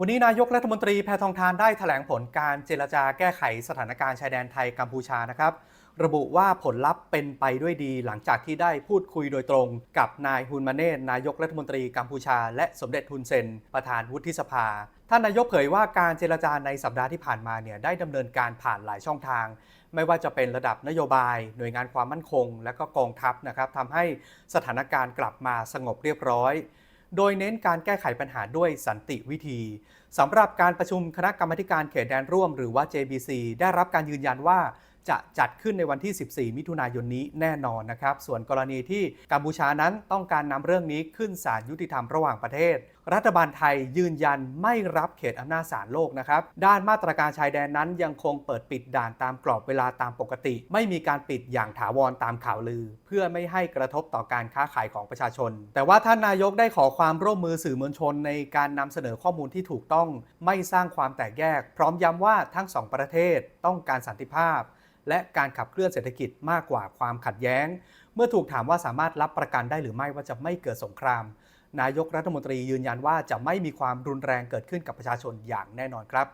วันนี้นายกรัฐมนตรีแพทองทานได้แถลงผลการเจรจาแก้ไขสถานการณ์ชายแดนไทยกัมพูชานะครับ ระบุว่าผลลัพธ์เป็นไปด้วยดีหลังจากที่ได้พูดคุยโดยตรงกับนายฮุนมาเนตนายกรัฐมนตรีกัมพูชา และสมเด็จฮุนเซน ประธานวุฒิสภา ท่านนายกเผยว่าการเจรจาในสัปดาห์ที่ผ่านมาเนี่ยได้ดำเนินการผ่านหลายช่องทาง ไม่ว่าจะเป็นระดับนโยบาย หน่วยงานความมั่นคง และก็กองทัพนะครับทำให้สถานการณ์กลับมาสงบเรียบร้อย โดยเน้นการแก้ไขปัญหาด้วยสันติวิธีสำหรับการประชุมคณะกรรมการเขตแดนร่วม หรือว่า JBC ได้รับการยืนยันว่า จะจัดขึ้นในวันที่ 14 มิถุนายนนี้แน่นอนนะครับ ส่วนกรณีที่กัมพูชานั้นต้องการนำเรื่องนี้ขึ้นศาลยุติธรรมระหว่างประเทศ รัฐบาลไทยยืนยันไม่รับเขตอำนาจศาลโลกนะครับ ด้านมาตรการชายแดนนั้นยังคงเปิดปิดด่านตามกรอบเวลาตามปกติ ไม่มีการปิดอย่างถาวรตามข่าวลือ เพื่อไม่ให้กระทบต่อการค้าขายของประชาชน แต่ว่าท่านนายกได้ขอความร่วมมือสื่อมวลชนในการนำเสนอข้อมูลที่ถูกต้อง ไม่สร้างความแตกแยก พร้อมย้ำว่าทั้งสองประเทศต้องการสันติภาพ และการขับเคลื่อนเศรษฐกิจมากกว่าความขัดแย้ง เมื่อถูกถามว่าสามารถรับประกันได้หรือไม่ว่าจะไม่เกิดสงคราม นายกรัฐมนตรียืนยันว่าจะไม่มีความรุนแรงเกิดขึ้นกับประชาชนอย่างแน่นอนครับ